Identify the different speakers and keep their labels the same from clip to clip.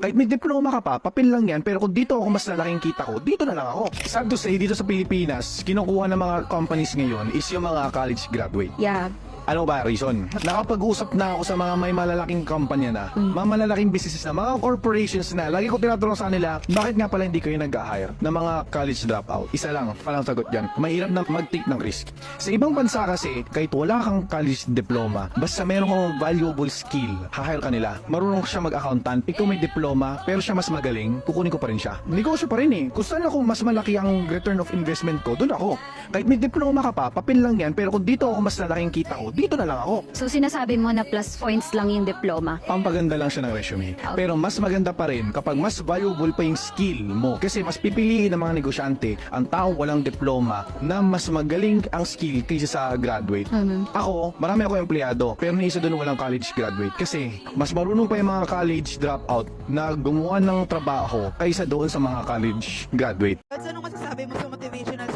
Speaker 1: Kahit may diploma ka pa, papel lang yan, pero kung dito ako mas lalaking kita ko, dito na lang ako. Sad to say, dito sa Pilipinas, kinukuha ng mga companies ngayon is yung mga college graduate.
Speaker 2: Yeah.
Speaker 1: Ano ba reason? Nakapag-usap na ako sa mga may malalaking kumpanya na, mga malalaking businesses na, mga corporations na, lagi ko tinatanong sa kanila, bakit nga pala hindi kayo nag-hire ng mga college dropout? Isa lang, palang sagot dyan. Mahirap na mag-take ng risk. Sa ibang bansa kasi, kahit wala kang college diploma, basta meron kang valuable skill, hahire ka nila. Marunong siya mag-accountant, ikaw may diploma, pero siya mas magaling, kukunin ko pa rin siya. Negosyo pa rin eh. Kung saan ako mas malaki ang return of investment ko, doon ako. Kahit may diploma ka pa, papel lang yan, pero kung dito ako mas lalaking kita ko, dito na lang ako.
Speaker 2: So sinasabi mo na plus points lang yung diploma.
Speaker 1: Pampaganda lang siya ng resume.
Speaker 2: Okay.
Speaker 1: Pero mas maganda pa rin kapag mas valuable pa yung skill mo. Kasi mas pipiliin ng mga negosyante ang taong walang diploma na mas magaling ang skill kaysa sa graduate.
Speaker 2: Mhm.
Speaker 1: Ako, marami ako empleyado, pero ni isa doon walang college graduate. Kasi mas marunong pa yung mga college dropout na gumawa ng trabaho kaysa doon sa mga college graduate.
Speaker 3: At anong masasabi mo sa motivational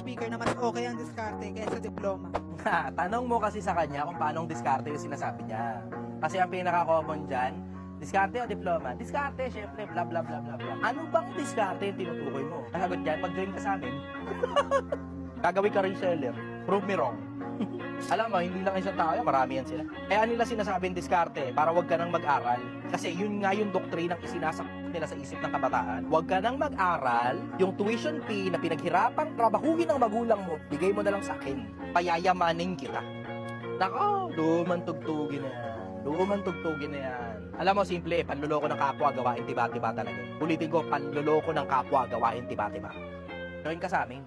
Speaker 3: ang diskarte kaysa diploma?
Speaker 4: Ha, tanong mo kasi sa kanya kung paano diskarte yung sinasabi niya. Kasi ang pinaka-common dyan, diskarte o diploma? Diskarte, syempre, bla bla bla bla bla. Ano bang diskarte yung tinutukoy mo? Nasagot dyan, pag-join ka sa amin, gagawin ka reseller. Prove me wrong. Alam mo, hindi lang isang tao marami yan sila. Kaya nila sinasabing diskarte para wag ka nang mag-aral. Kasi yun nga yung doktrinang isinasak nila sa isip ng kabataan. Huwag ka nang mag-aral, yung tuition fee na pinaghirapang trabahuhin ng magulang mo, bigay mo na lang sa akin. Payayamanin kita. Nako, lumang tugtugin na yan. Lumang tugtugin na yan. Alam mo, simple, panluloko ng kapwa, gawain tiba-tiba talaga. Ulitin ko, panluloko ng kapwa, gawain tiba-tiba. Join ka sa amin.